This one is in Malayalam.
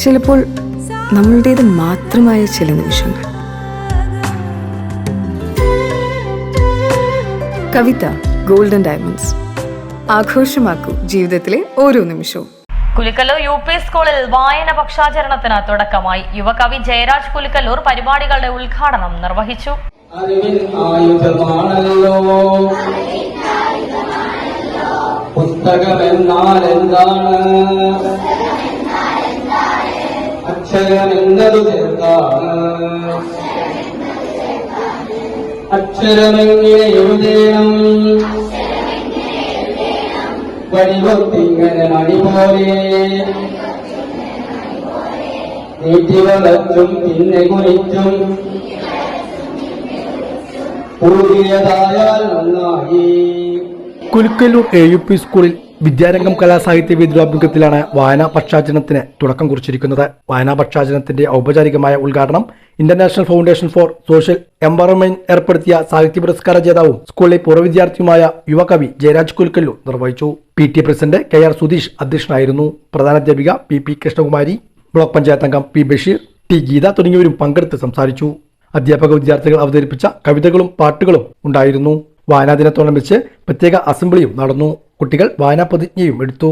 ചിലപ്പോൾ നമ്മളുടേത് മാത്രമായ ചില നിമിഷങ്ങൾ. കവിത ഗോൾഡൻ ഡയമണ്ട്സ് ആഘോഷമാക്കൂ ജീവിതത്തിലെ ഓരോ നിമിഷവും. കുലുക്കല്ലൂർ യു പി സ്കൂളിൽ വായന പക്ഷാചരണത്തിന് തുടക്കമായി. യുവകവി ജയരാജ് കുലുക്കല്ലൂർ പരിപാടികളുടെ ഉദ്ഘാടനം നിർവഹിച്ചു. പുസ്തകമെന്നാൽ എന്താണ്? അക്ഷരമെന്നതു ചേർത്താണ്. അക്ഷരമെങ്ങനെ എഴുതേണം? വടിവത്തിങ്ങനെ മണി പോലെ. നീട്ടി വളച്ചും പിന്നെ കുറിച്ചും. കൂടിയതായാൽ നന്നായി. കുലുക്കല്ലൂർ എ യു പി സ്കൂളിൽ വിദ്യാരംഗം കലാസാഹിത്യ വേദിയുടെ വായനാ പക്ഷാചരണത്തിന് തുടക്കം കുറിച്ചിരിക്കുന്നത്. വായനാ പക്ഷാചരണത്തിന്റെ ഔപചാരികമായ ഉദ്ഘാടനം international foundation for social empowerment ഏർപ്പെടുത്തിയ സാഹിത്യ പുരസ്കാര ജേതാവും സ്കൂളിലെ പൂർവ വിദ്യാർത്ഥിയുമായ യുവകവി ജയരാജ് കുൽക്കല്ലു നിർവഹിച്ചു. P T president K R Sudheesh അധ്യക്ഷനായിരുന്നു. പ്രധാനാധ്യാപിക P P Krishnakumari block panchayat അംഗം പി ബഷീർ ടി ഗീത തുടങ്ങിയവരും പങ്കെടുത്ത് സംസാരിച്ചു. അധ്യാപക വിദ്യാർത്ഥികൾ അവതരിപ്പിച്ച കവിതകളും പാട്ടുകളും ഉണ്ടായിരുന്നു. വായനാദിനത്തോടനുബന്ധിച്ച് പ്രത്യേക അസംബ്ലിയും നടന്നു. കുട്ടികൾ വായനാ പ്രതിജ്ഞയും എടുത്തു